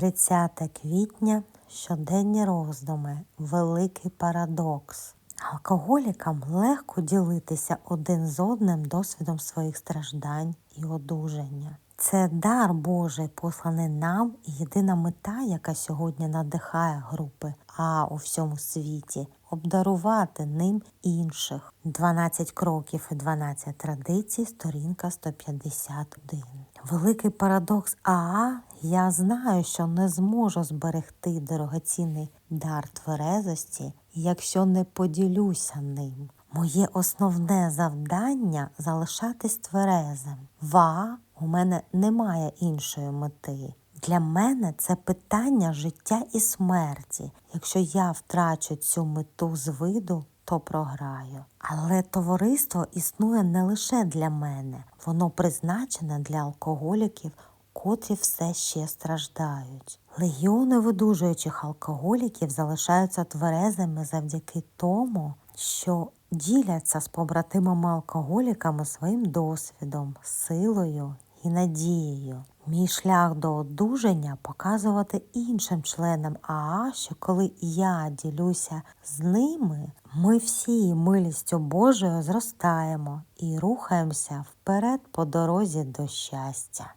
30 квітня, щоденні роздуми, великий парадокс. Алкоголікам легко ділитися один з одним досвідом своїх страждань і одужання. Це дар Божий, посланий нам, і єдина мета, яка сьогодні надихає групи А у всьому світі, обдарувати ним інших. 12 кроків і 12 традицій, сторінка 151. Великий парадокс АА. Я знаю, що не зможу зберегти дорогоцінний дар тверезості, якщо не поділюся ним. Моє основне завдання залишатись тверезим. Ва у мене немає іншої мети. Для мене це питання життя і смерті. Якщо я втрачу цю мету з виду, то програю. Але товариство існує не лише для мене, воно призначене для алкоголіків, котрі все ще страждають. Легіони видужуючих алкоголіків залишаються тверезими завдяки тому, що діляться з побратимами-алкоголіками своїм досвідом, силою і надією. Мій шлях до одужання показувати іншим членам АА, що коли я ділюся з ними, ми всі милістю Божою зростаємо і рухаємося вперед по дорозі до щастя.